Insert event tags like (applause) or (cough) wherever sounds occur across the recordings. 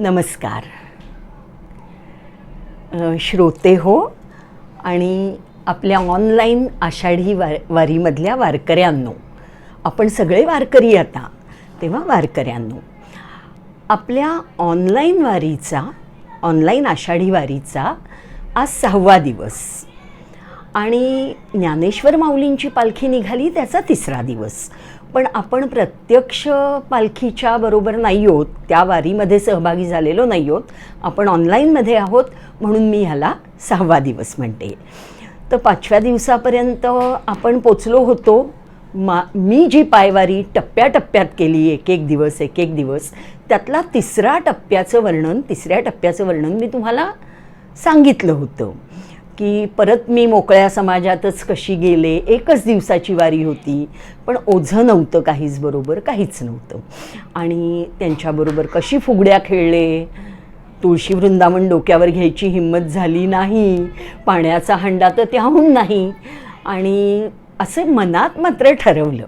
नमस्कार. श्रोते हो आणि आपल्या ऑनलाईन आषाढी वार वारीमधल्या वारकऱ्यांनो आपण सगळे वारकरी आता तेव्हा वारकऱ्यांनो आपल्या ऑनलाईन वारीचा ऑनलाईन आषाढी वारीचा आज सहावा दिवस. आणि ज्ञानेश्वर माऊलींची पालखी निघाली त्याचा तिसरा दिवस. पण आपण प्रत्यक्ष पालखीच्या बरोबर नाही आहोत त्या वारीमध्ये सहभागी झालेलो नाही आहोत आपण ऑनलाईनमध्ये आहोत म्हणून मी ह्याला सहावा दिवस म्हणते. तर पाचव्या दिवसापर्यंत आपण पोचलो होतो. मा मी जी पायवारी टप्प्याटप्प्यात केली एक एक दिवस एक एक दिवस त्यातला तिसरा टप्प्याचं वर्णन तिसऱ्या टप्प्याचं वर्णन मी तुम्हाला सांगितलं होतं. की परत मी मोकळ्या समाजातच कशी गेले? एकच दिवसाची वारी होती. पण ओझं नव्हतं काहीच बरोबर काहीच नव्हतं. आणि त्यांच्याबरोबर कशी फुगड्या खेळले? तुळशी वृंदावन डोक्यावर घ्यायची हिंमत झाली नाही. पाण्याचा हंडा तर त्याहून नाही. आणि असं मनात मात्र ठरवलं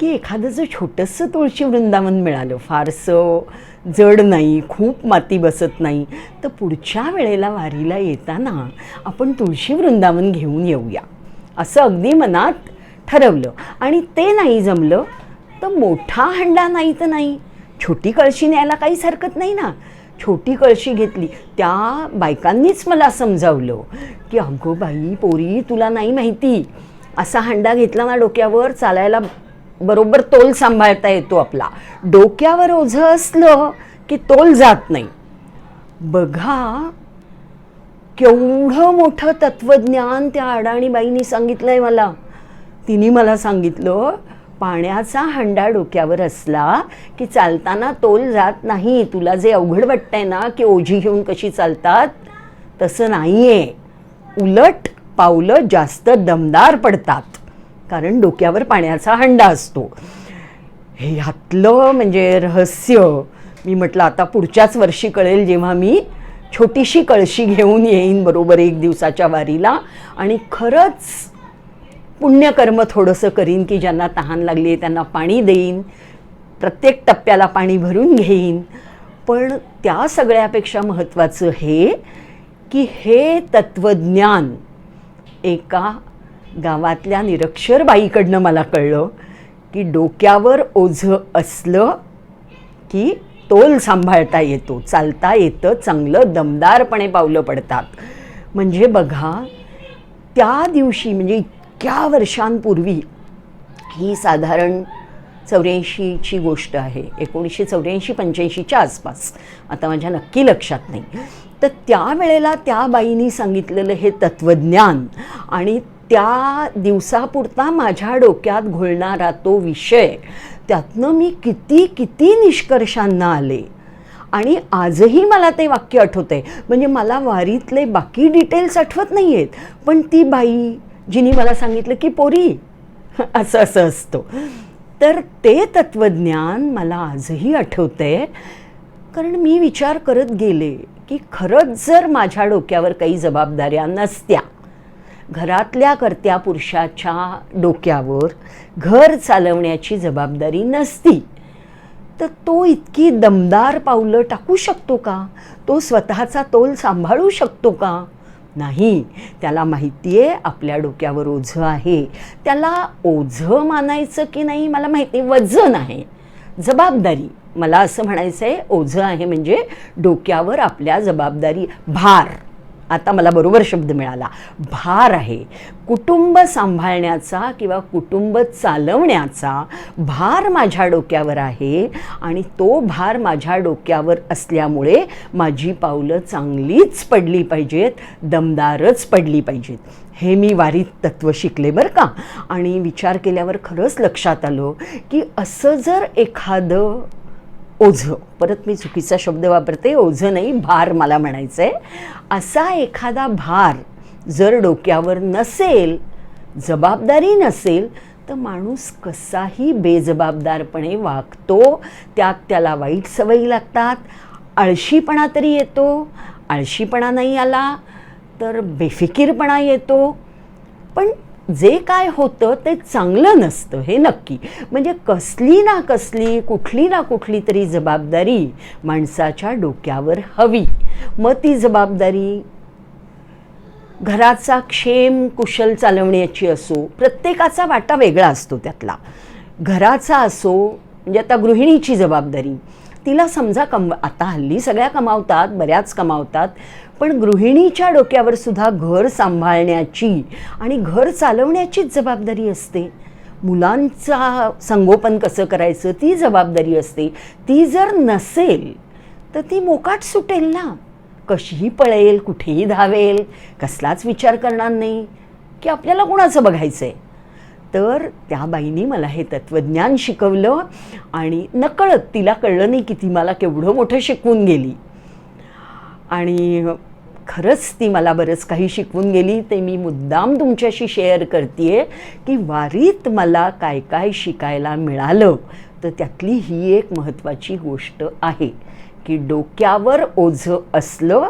की एखादं जर छोटंसं तुळशी वृंदावन मिळालं फारसं जड नाही खूप माती बसत नाही. तर पुढच्या वेळेला वारीला येताना आपण तुळशी वृंदावन घेऊन येऊया. असं अगदी मनात ठरवलं. आणि ते नाही जमलं तर मोठा हंडा नाही तर नाही. छोटी कळशी न्यायला काहीच हरकत नाही ना. छोटी कळशी घेतली. त्या बायकांनीच मला समजावलं की अगो बाई पोरी तुला नाही माहिती. असा हंडा घेतला ना डोक्यावर चालायला बरोबर तोल सांभाळता येतो आपला. डोक्यावर ओझं असलं की तोल जात नाही. बघा केवढं मोठं तत्वज्ञान त्या अडाणीबाईंनी सांगितलं आहे मला. तिने मला सांगितलं पाण्याचा हंडा डोक्यावर असला की चालताना तोल जात नाही. तुला जे अवघड वाटतंय ना की ओझी घेऊन कशी चालतात तसं नाही आहे उलट पावलं जास्त दमदार पडतात. कारण डोक्यावर पाण्याचा हंडा असतो. हे ह्यातलं म्हणजे रहस्य मी म्हटलं आता पुढच्याच वर्षी कळेल जेव्हा मी छोटीशी कळशी घेऊन येईन बरोबर एक दिवसाच्या वारीला. आणि खरंच पुण्यकर्म थोडंसं करीन की ज्यांना तहान लागली आहे त्यांना पाणी देईन प्रत्येक टप्प्याला पाणी भरून घेईन. पण त्या सगळ्यापेक्षा महत्त्वाचं हे की हे तत्त्वज्ञान एका गावातल्या निरक्षर बाईकडनं मला कळलं की डोक्यावर ओझं असलं की तोल सांभाळता येतो चालता येतं चांगलं दमदारपणे पावलं पडतात. म्हणजे बघा त्या दिवशी म्हणजे इतक्या वर्षांपूर्वी ही साधारण चौऱ्याऐंशीची गोष्ट आहे एकोणीसशे चौऱ्याऐंशी पंच्याऐंशीच्या आसपास. आता माझ्या नक्की लक्षात नाही. तर त्यावेळेला त्या बाईंनी सांगितलेलं हे तत्त्वज्ञान आणि त्या दिवसापुरता माझ्या डोक्यात घोळणारा तो विषय त्यातनं मी किती किती निष्कर्षांना आले. आणि आजही मला ते वाक्य आठवतंय. म्हणजे मला वारीतले बाकी डिटेल्स आठवत नाही आहेत पण ती बाई जिने मला सांगितलं की पोरी (laughs) असं असं असतं. तर ते तत्त्वज्ञान मला आजही आठवतंय. कारण मी विचार करत गेले की खरंच जर माझ्या डोक्यावर काही जबाबदाऱ्या नसत्या घरातल्या कर्त्या पुरुषाच्या डोक्यावर घर चालवण्याची जबाबदारी नसती. तर तो इतकी दमदार पावलं टाकू शकतो का? तो स्वतःचा तोल सांभाळू शकतो का? नाही त्याला माहिती आहे आपल्या डोक्यावर ओझं आहे. त्याला ओझं मानायचं की नाही मला माहिती आहे वजन आहे. जबाबदारी मला असं म्हणायचं आहे ओझं आहे म्हणजे डोक्यावर आपल्या जबाबदारी भार. आता मला बरोबर शब्द मिळाला. भार आहे. कुटुंब सांभाळण्याचा किंवा कुटुंब चालवण्याचा भार माझ्या डोक्यावर आहे आणि तो भार माझ्या डोक्यावर असल्यामुळे माझी पावलं चांगलीच पडली पाहिजेत दमदारच पडली पाहिजेत. हे मी वारीत तत्त्व शिकले बरं का? आणि विचार केल्यावर खरंच लक्षात आलं की असं जर एखादं ओझं. परत मी चुकीचा शब्द वापरते ओझं नाही भार मला म्हणायचं आहे असा एखादा भार जर डोक्यावर नसेल जबाबदारी नसेल तर माणूस कसाही बेजबाबदारपणे वागतो त्यात त्याला वाईट सवयी लागतात आळशीपणा तरी येतो आळशीपणा नाही आला तर बेफिकीरपणा येतो. पण जे काय होतं ते चांगलं नसतं हे नक्की. म्हणजे कसली ना कसली कुठली ना कुठली तरी जबाबदारी माणसाच्या डोक्यावर हवी. मग ती जबाबदारी घराचा क्षेम कुशल चालवण्याची असो प्रत्येकाचा वाटा वेगळा असतो त्यातला. घराचा असो म्हणजे आता गृहिणीची जबाबदारी. तिला समजा कम आता हल्ली सगळ्या कमावतात बऱ्याच कमावतात पण गृहिणीच्या डोक्यावर सुद्धा घर सांभाळण्याची आणि घर चालवण्याचीच जबाबदारी असते. मुलांचा संगोपन कसं करायचं ती जबाबदारी असते. ती जर नसेल तर ती मोकाट सुटेल ना. कशीही पळेल कुठेही धावेल कसलाच विचार करणार नाही. की आपल्याला कोणाचं बघायचं आहे तर त्या बाईनी मला हे तत्त्वज्ञान शिकवलं आणि नकळत तिला कळलं नाही की ती मला केवढं मोठं शिकवून गेली. आणि खरंच ती मला बरंच काही शिकवून गेली. ते मी मुद्दाम तुमच्याशी शेअर करते की वारीत मला काय काय शिकायला मिळालं. तर त्यातली ही एक महत्त्वाची गोष्ट आहे की डोक्यावर ओझं असलं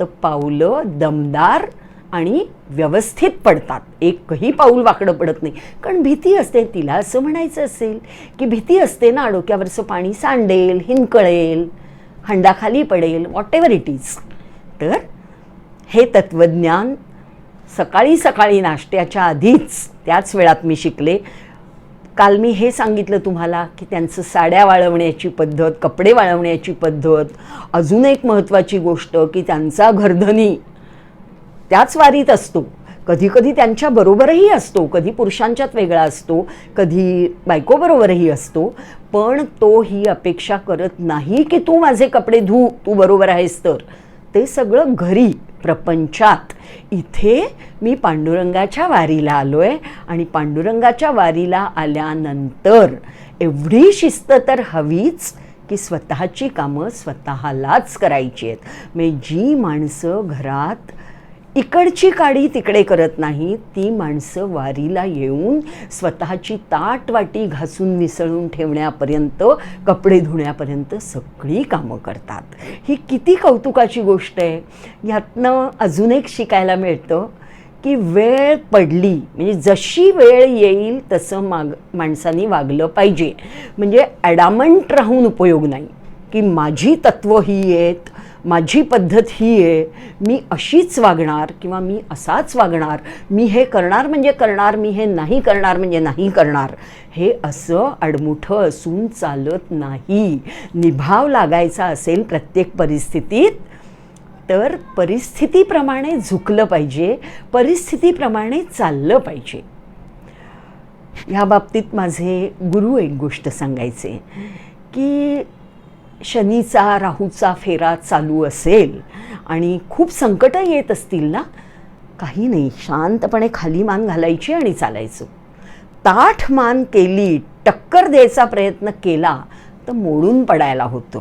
तर पावलं दमदार आणि व्यवस्थित पडतात. एकही पाऊल वाकडं पडत नाही. कारण भीती असते. तिला असं म्हणायचं असेल की भीती असते ना डोक्यावरचं पाणी सांडेल हिंकळेल हंडाखाली पडेल वॉट एव्हर इट इज तर हे तत्त्वज्ञान सकाळी सकाळी नाश्त्याच्या आधीच त्याच वेळात मी शिकले. काल मी हे सांगितलं तुम्हाला की त्यांचं साड्या वाळवण्याची पद्धत कपडे वाळवण्याची पद्धत अजून एक महत्त्वाची गोष्ट की त्यांचा घरधनी त्याच वारीत असतो. कधी कधी त्यांच्याबरोबरही असतो. कधी पुरुषांच्यात वेगळा असतो. कधी बायकोबरोबरही असतो. पण तो ही अपेक्षा करत नाही की तू माझे कपडे धू तू बरोबर आहेस तर. ते सगळं घरी प्रपंचात. इथे मी पांडुरंगाच्या वारीला आलो आहे आणि पांडुरंगाच्या वारीला आल्यानंतर एवढी शिस्त तर हवीच की स्वतःची कामं स्वतःलाच करायची आहेत. म्हणजे जी माणसं घरात इकडची काडी तिकडे करत नाही. ती माणसं वारीला येऊन स्वतःची ताट वाटी घासून मिसळून ठेवण्यापर्यंत कपडे धुण्यापर्यंत सगळी कामं करतात. ही किती कौतुकाची गोष्ट आहे. ह्यातनं अजून एक शिकायला मिळतं की वेळ पडली म्हणजे जशी वेळ येईल तसं माग माणसांनी वागलं पाहिजे. म्हणजे ॲडामंट राहून उपयोग नाही. की माझी तत्त्व ही आहेत माझी पद्धत ही आहे मी अशीच वागणार किंवा मी असाच वागणार मी हे करणार म्हणजे करणार मी हे नाही करणार म्हणजे नाही करणार हे असं अडमुठं असून चालत नाही. निभाव लागायचा असेल प्रत्येक परिस्थितीत तर परिस्थितीप्रमाणे झुकलं पाहिजे परिस्थितीप्रमाणे चाललं पाहिजे. ह्या बाबतीत माझे गुरु एक गोष्ट सांगायचे की शनीचा राहूचा फेरा चालू असेल आणि खूप संकटं येत असतील ना काही नाही. शांतपणे खाली मान घालायची आणि चालायचं. ताठ मान केली टक्कर द्यायचा प्रयत्न केला तर मोडून पडायला होतं.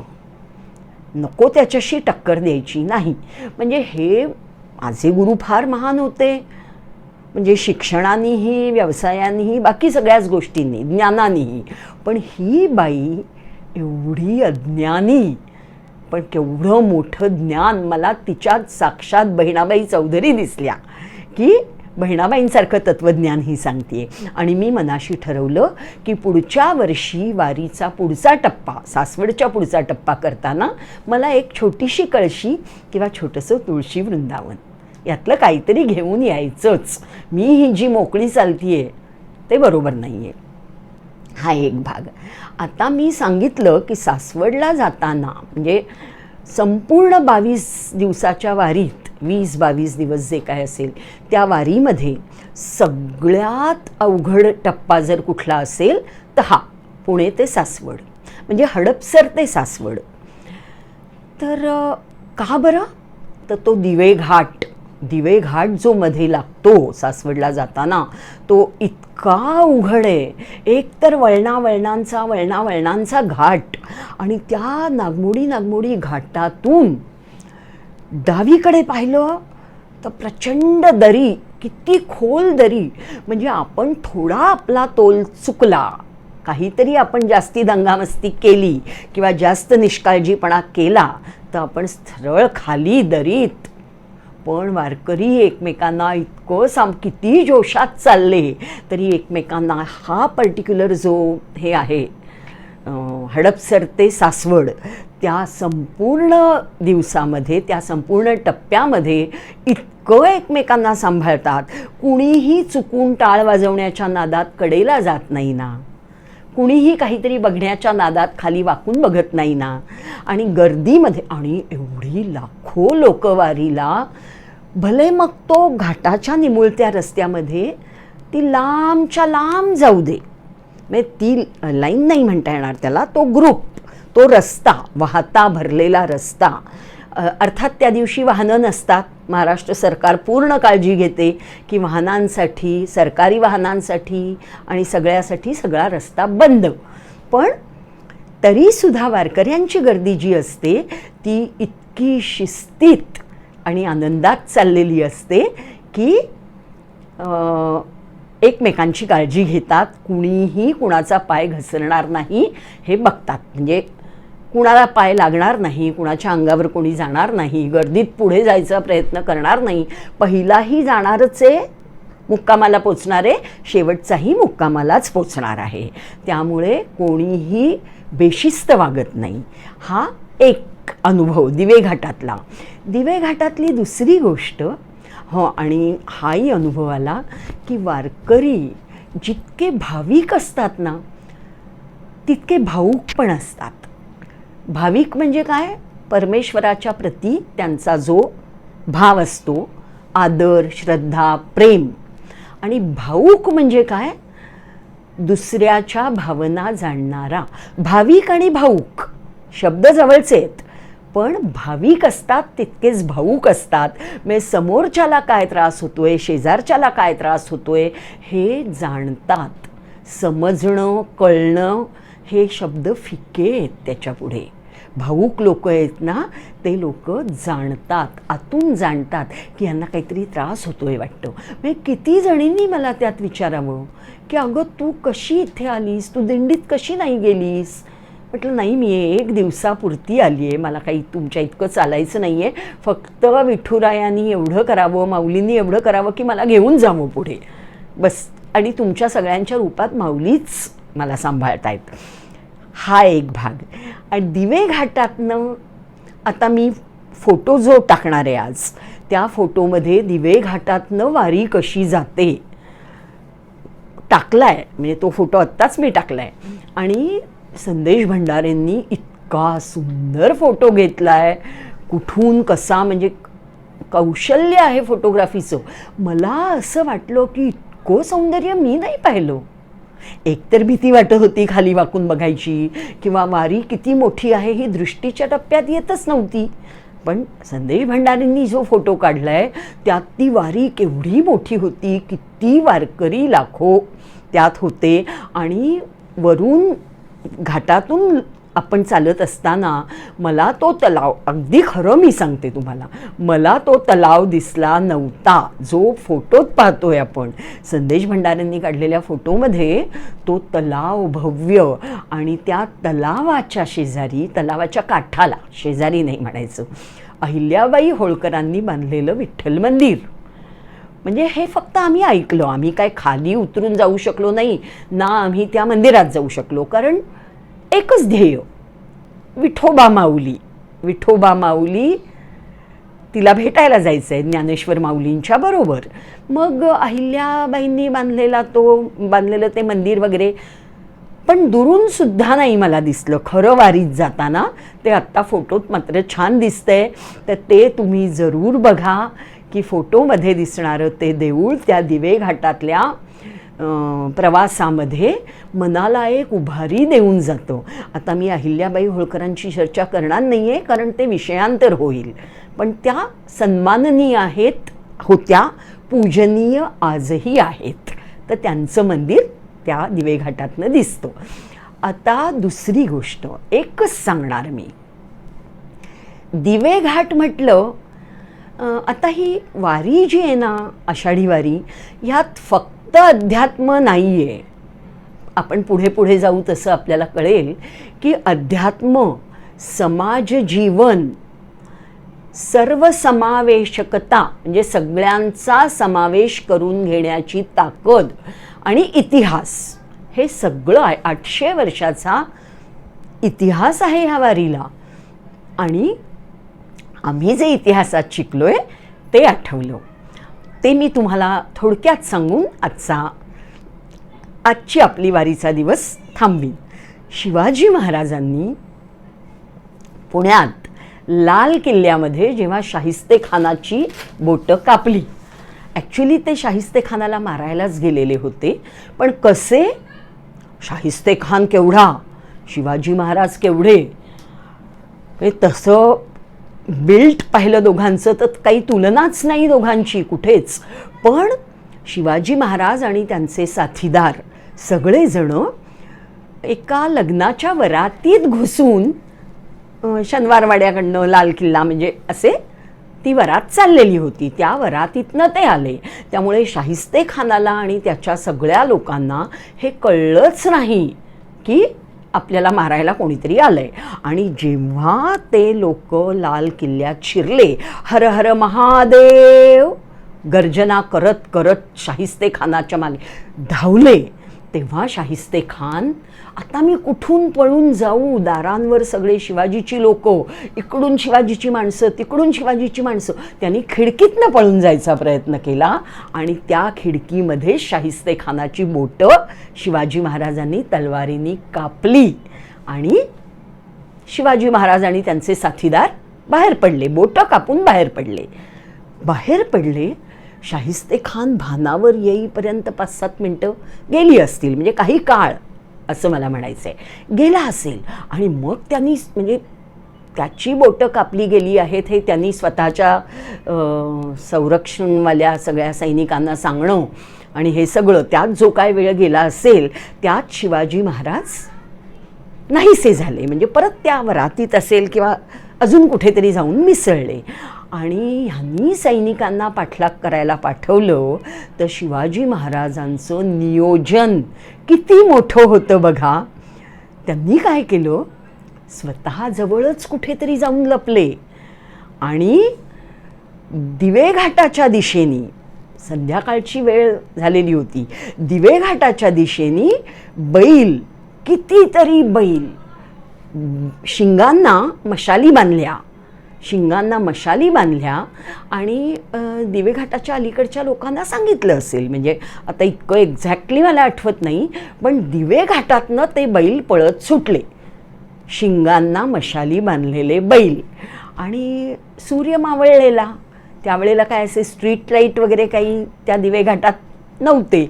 नको त्याच्याशी टक्कर द्यायची नाही. म्हणजे हे माझे गुरु फार महान होते. म्हणजे शिक्षणानेही व्यवसायानेही बाकी सगळ्याच गोष्टींनी ज्ञानानेही. पण ही बाई एवढी अज्ञानी. पण केवढं मोठं ज्ञान मला तिच्यात साक्षात बहिणाबाई चौधरी दिसल्या. की बहिणाबाईंसारखं तत्त्वज्ञान ही सांगते आणि मी मनाशी ठरवलं की पुढच्या वर्षी वारीचा पुढचा टप्पा सासवडच्या पुढचा टप्पा करताना मला एक छोटीशी कळशी किंवा छोटंसं तुळशी वृंदावन. यातलं काहीतरी घेऊन यायचंच. मी ही जी मोकळी चालतीये ते बरोबर नाही आहे हा एक भाग. आता मी सांगितलं की सासवडला जाताना म्हणजे संपूर्ण बावीस दिवसाच्या वारीत वीस बावीस दिवस जे काय असेल त्या वारीमध्ये सगळ्यात अवघड टप्पा जर कुठला असेल तर हा पुणे ते सासवड. म्हणजे हडपसर ते सासवड. तर का बरं? तर तो दिवे घाट दिवे घाट जो मध्ये लागतो सासवडला जाताना तो इतका उघड आहे. एक तर वळणा वळणांचा वळणा वळणांचा घाट आणि त्या नागमोडी नागमोडी घाटातून डावीकडे पाहिलं तर प्रचंड दरी किती खोल दरी. म्हणजे आपण थोडा आपला तोल चुकला काहीतरी आपण जास्ती दंगामस्ती केली किंवा जास्त निष्काळजीपणा केला तर आपण सरळ खाली दरीत पण वारकरी एकमेकांना इतकं साम किती जोशात चालले तरी एकमेकांना हा पर्टिक्युलर जो हे आहे हडपसर ते सासवड त्या संपूर्ण दिवसामध्ये त्या संपूर्ण टप्प्यामध्ये इतकं एकमेकांना सांभाळतात. कुणीही चुकून टाळ वाजवण्याच्या नादात कडेला जात नाही ना. कुणीही काहीतरी बघण्याच्या नादात खाली वाकून बघत नाही ना. आणि गर्दीमध्ये आणि एवढी लाखो लोकवारीला भले मग तो घाटाच्या निमुळत्या रस्त्यामध्ये ती लांबच्या लांब जाऊ दे. म्हणजे ती लाईन नाही म्हणता येणार त्याला तो ग्रुप तो रस्ता वाहता भरलेला रस्ता. अर्थात त्या दिवशी वाहनं नसतात. महाराष्ट्र सरकार पूर्ण काळजी घेते की वाहनांसाठी सरकारी वाहनांसाठी आणि सगळ्यासाठी सगळा रस्ता बंद. पण तरीसुद्धा वारकऱ्यांची गर्दी जी असते ती इतकी शिस्तीत आणि आनंदात चाललेली असते की एकमेकांची काळजी घेतात. कुणीही कुणाचा पाय घसरणार नाही हे बघतात. म्हणजे कुणाला पाय लागणार नाही कुणाच्या अंगावर कोणी जाणार नाही गर्दीत पुढे जायचा प्रयत्न करणार नाही. पहिलाही जाणारच आहे मुक्कामाला पोचणारे शेवटचाही मुक्कामालाच पोचणार आहे. त्यामुळे कोणीही बेशिस्त वागत नाही. हा एक अनुभव दिवे घाटातला. दिवे घाटातली दुसरी गोष्ट हो आणि हाही अनुभव आला की वारकरी जितके भाविक असतात ना तितके भाऊक पण असतात. भाविक म्हणजे काय? परमेश्वराच्या प्रती त्यांचा जो भाव असतो आदर श्रद्धा प्रेम. आणि भाऊक म्हणजे काय? दुसऱ्याच्या भावना जाणणारा. भाविक आणि भाऊक शब्द जवळचे आहेत. पण भाविक असतात तितकेच भाऊक असतात. म्हणजे समोरच्याला काय त्रास होतोय शेजारच्याला काय त्रास होतोय हे जाणतात. समजणं कळणं हे शब्द फिके आहेत त्याच्यापुढे भाऊक लोक आहेत ना ते लोक जाणतात आतून जाणतात की यांना काहीतरी त्रास होतो आहे वाटतं. म्हणजे किती जणींनी मला त्यात विचारावं? की अगं तू कशी इथे आलीस? तू दिंडीत कशी नाही गेलीस? म्हटलं नाही मी एक दिवसापुरती आली आहे. मला काही तुमच्या इतकं चालायचं नाही आहे फक्त विठुरायांनी एवढं करावं माऊलींनी एवढं करावं की मला घेऊन जावं पुढे. बस. आणि तुमच्या सगळ्यांच्या रूपात माऊलीच मला सांभाळतायत. हा एक भाग. दिवे घाटातनं आता मी फोटो जो टाकणार आहे आज त्या फोटोमध्ये दिवे घाटातनं वारी कशी जाते टाकला आहे म्हणजे तो फोटो आत्ताच मी टाकलाय. आणि संदेश भंडारेंनी इतका सुंदर फोटो घेतला आहे कुठून कसा म्हणजे कौशल्य आहे फोटोग्राफीचं. मला असं वाटलं की इतकं सौंदर्य मी नाही पाहिलं. एकतर भीती वाटत होती खाली वाकून बघायची किंवा वारी किती मोठी आहे ही दृष्टीच्या टप्प्यात येतच नव्हती. पण संदेश भंडारींनी जो फोटो काढला आहे त्यात ती वारी केवढी मोठी होती किती वारकरी लाखो त्यात होते. आणि वरून घाटातून आपण चालत असताना मला तो तलाव अगदी खरं मी सांगते तुम्हाला मला तो तलाव दिसला नव्हता. जो फोटोत पाहतोय आपण संदेश भंडाऱ्यांनी काढलेल्या फोटोमध्ये तो तलाव भव्य आणि त्या तलावाच्या शेजारी तलावाच्या काठाला शेजारी नाही म्हणायचं अहिल्याबाई होळकरांनी बांधलेलं विठ्ठल मंदिर. म्हणजे हे फक्त आम्ही ऐकलो आम्ही काय खाली उतरून जाऊ शकलो नाही ना आम्ही त्या मंदिरात जाऊ शकलो. कारण एकच ध्येय. विठोबा माऊली. विठोबा माऊली तिला भेटायला जायचं आहे ज्ञानेश्वर माऊलींच्या बरोबर. मग अहिल्याबाईंनी बांधलेला तो बांधलेलं ते मंदिर वगैरे. पण दुरून सुद्धा नाही मला दिसलं. खरं वारीत जाताना ते आत्ता फोटोत मात्र छान दिसतंय. तर ते तुम्ही जरूर बघा की फोटोमध्ये दिसणारं ते देऊळ त्या दिवे घाटातल्या प्रवासामध्ये मनाला एक उभारी देऊन जातो. आता मी अहिल्याबाई होळकरांची चर्चा करणार नाही आहे कारण ते विषयांतर होईल. पण त्या सन्माननीय आहेत होत्या पूजनीय आजही आहेत. तर त्यांचं मंदिर त्या दिवेघाटातनं दिसतं. आता दुसरी गोष्ट एकच सांगणार मी. दिवेघाट म्हटलं आता ही वारी जी आहे ना आषाढी वारी ह्यात फक्त अध्यात्म नाही आहे आपण पुढे पुढे जाऊ तसं आपल्याला कळेल की अध्यात्म समाज जीवन सर्वसमावेशकता म्हणजे सगळ्यांचा समावेश करून घेण्याची ताकद आणि इतिहास हे सगळं आहे आठशे वर्षाचा इतिहास आहे ह्या वारीला. आणि आम्ही जे इतिहासात शिकलो आहे ते आठवलं. ते मी तुम्हाला थोडक्यात सांगून आजचा आजची आपली वारीचा दिवस थांबवीन. शिवाजी महाराजांनी पुण्यात लाल किल्ल्यामध्ये जेव्हा शाहिस्ते खानाची बोटं कापली ॲक्च्युली ते शाहिस्ते खानाला मारायलाच गेलेले होते पण कसे? शाहिस्ते खान केवढा शिवाजी महाराज केवढे? तसं बिल्ट पाहिलं दोघांचं तर काही तुलनाच नाही दोघांची कुठेच. पण शिवाजी महाराज आणि त्यांचे साथीदार सगळेजणं एका लग्नाच्या वरातीत घुसून शनिवारवाड्याकडनं लाल किल्ला म्हणजे असे ती वरात चाललेली होती. त्या वरातीतनं ते आले. त्यामुळे शाहिस्ते खानाला आणि त्याच्या सगळ्या लोकांना हे कळलंच नाही की आपल्याला मारायला कोणीतरी आलं आहे आणि जेव्हा ते लोक लाल किल्ल्यात शिरले हर हर महादेव गर्जना करत करत शाहिस्ते खानाच्या मागे धावले तेव्हा शाहिस्ते खान आता मी कुठून पळून जाऊ? दारांवर सगळे शिवाजीची लोक इकडून शिवाजीची माणसं तिकडून शिवाजीची माणसं. त्यांनी खिडकीतनं पळून जायचा प्रयत्न केला आणि त्या खिडकीमध्ये शाहिस्ते खानाची बोटं शिवाजी महाराजांनी तलवारीनी कापली आणि शिवाजी महाराज आणि त्यांचे साथीदार बाहेर पडले बोटं कापून बाहेर पडले. बाहेर पडले शाहिस्ते खान भानावर येईपर्यंत पाच सात मिनटं गेली असतील म्हणजे काही काळ. असं मला म्हणायचं आहे गेला असेल आणि मग त्यांनी म्हणजे त्याची बोटं कापली गेली आहेत हे त्यांनी स्वतःच्या संरक्षणवाल्या सगळ्या सैनिकांना सांगणं आणि हे सगळं त्यात जो काय वेळ गेला असेल त्यात शिवाजी महाराज नाहीसे झाले. म्हणजे परत त्या वरातीत असेल किंवा अजून कुठेतरी जाऊन मिसळले. आणि ह्यांनी सैनिकांना पाठलाग करायला पाठवलं तर शिवाजी महाराजांचं नियोजन किती मोठं होतं बघा. त्यांनी काय केलं? स्वतःजवळच कुठेतरी जाऊन लपले. आणि दिवेघाटाच्या दिशेने संध्याकाळची वेळ झालेली होती दिवेघाटाच्या दिशेने बैल कितीतरी बैल शिंगांना मशाली बांधल्या. शिंगांना मशाली बांधल्या आणि दिवेघाटाच्या अलीकडच्या लोकांना सांगितलं असेल. म्हणजे आता इतकं एक्झॅक्टली मला आठवत नाही पण दिवेघाटातनं ते बैल पळत सुटले. शिंगांना मशाली बांधलेले बैल. आणि सूर्य मावळलेला. त्यावेळेला काय असे स्ट्रीट लाइट वगैरे काही त्या दिवेघाटात नव्हते.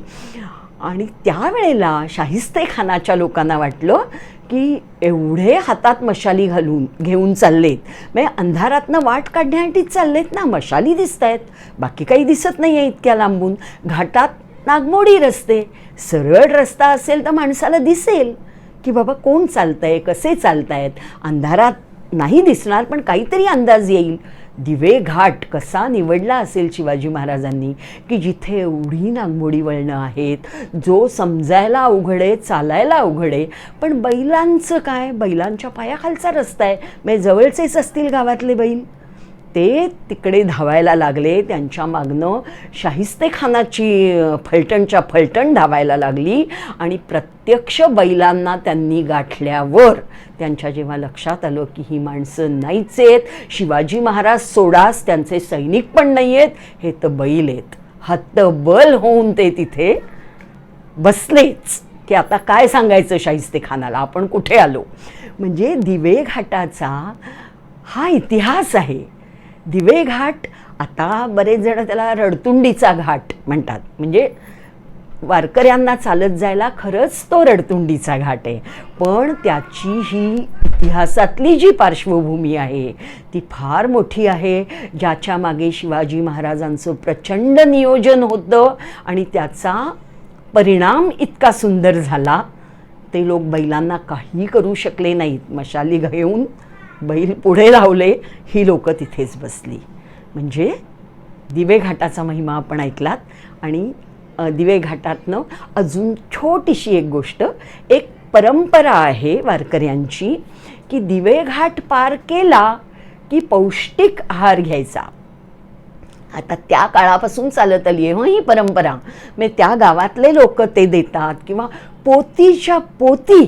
आणि त्यावेळेला शाहिस्तेखानाच्या लोकांना वाटलं की एवढे हातात मशाली घालून घेऊन चाललेत. म्हणजे अंधारातनं वाट काढण्यासाठीच चाललेत ना मशाली दिसत आहेत बाकी काही दिसत नाही आहे इतक्या लांबून. घाटात नागमोडी रस्ते. सरळ रस्ता असेल तर माणसाला दिसेल की बाबा कोण चालतंय कसे चालत आहेत अंधारात नाही दिसणार पण काहीतरी अंदाज येईल. दिवे घाट कसा निवडला असेल शिवाजी महाराजांनी की जिथे एवढी नागमोडी वळणं आहेत जो समजायला अवघड आहे चालायला अवघड आहे पण बैलांचं काय? बैलांच्या पायाखालचा रस्ता आहे. म्हणजे जवळचेच असतील गावातले बैल. ते तिकडे धावायला लागले. त्यांच्या मागनं शाहिस्तेखानाची फलटणच्या फलटण धावायला लागली आणि प्रत्यक्ष बैलांना त्यांनी गाठल्यावर त्यांच्या जेव्हा लक्षात आलं की ही माणसं नाहीच आहेत शिवाजी महाराज सोडास त्यांचे सैनिक पण नाही आहेत हे तर बैल आहेत. हत्तबल होऊन ते तिथे बसलेच. की आता काय सांगायचं शाहिस्तेखानाला? आपण कुठे आलो? म्हणजे दिवे घाटाचा हा इतिहास आहे. दिवे घाट आता बरेच जण त्याला रडतुंडीचा घाट म्हणतात. म्हणजे वारकऱ्यांना चालत जायला खरंच तो रडतुंडीचा घाट आहे. पण त्याची ही इतिहासातली जी पार्श्वभूमी आहे ती फार मोठी आहे. ज्याच्या मागे शिवाजी महाराजांचं प्रचंड नियोजन होतं आणि त्याचा परिणाम इतका सुंदर झाला ते लोक बैलांना काही करू शकले नाहीत. मशाली घेऊन बैल पुढे लावले ही लोकं तिथेच बसली. म्हणजे दिवे घाटाचा महिमा आपण ऐकलात आणि दिवे घाटातनं अजून छोटीशी एक गोष्ट एक परंपरा आहे वारकऱ्यांची की दिवे घाट पार केला की पौष्टिक आहार घ्यायचा. आता त्या काळापासून चालत आली आहे हो ही परंपरा. म्हणजे त्या गावातले लोक ते देतात किंवा पोतीच्या पोती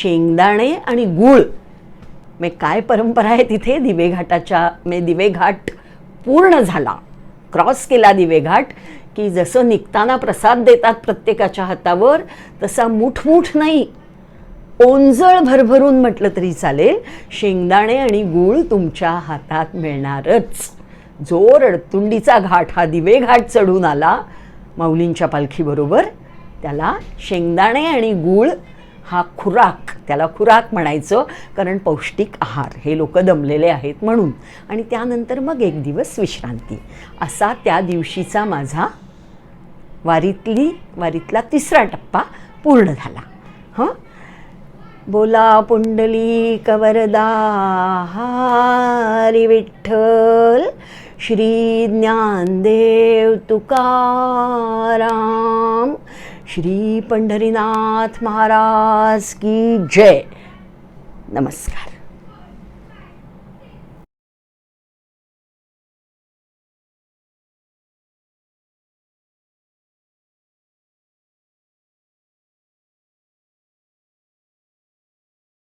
शेंगदाणे आणि गूळ मे काय परंपरा आहे तिथे? दिवेघाटाच्या मे दिवेघाट पूर्ण झाला. क्रॉस केला दिवेघाट की जसं निघताना प्रसाद देतात प्रत्येकाच्या हातावर तसा मुठमुठ नाही. ओंजळ भरभरून म्हटलं तरी चालेल शेंगदाणे आणि गूळ तुमच्या हातात मिळणारच. जो रडतुंडीचा घाट हा दिवे घाट चढून आला माऊलींच्या पालखीबरोबर. त्याला शेंगदाणे आणि गूळ हा खुराक त्याला खुराक म्हणायचं कारण पौष्टिक आहार हे लोक दमलेले आहेत म्हणून. आणि त्यानंतर मग एक दिवस विश्रांती. असा त्या दिवशीचा माझा वारीतली वारीतला तिसरा टप्पा पूर्ण झाला. हं? बोला पुंडली कवरदा हारी विठ्ठल श्री ज्ञानदेव तुकाराम. श्री पंढरीनाथ महाराज की जय. नमस्कार.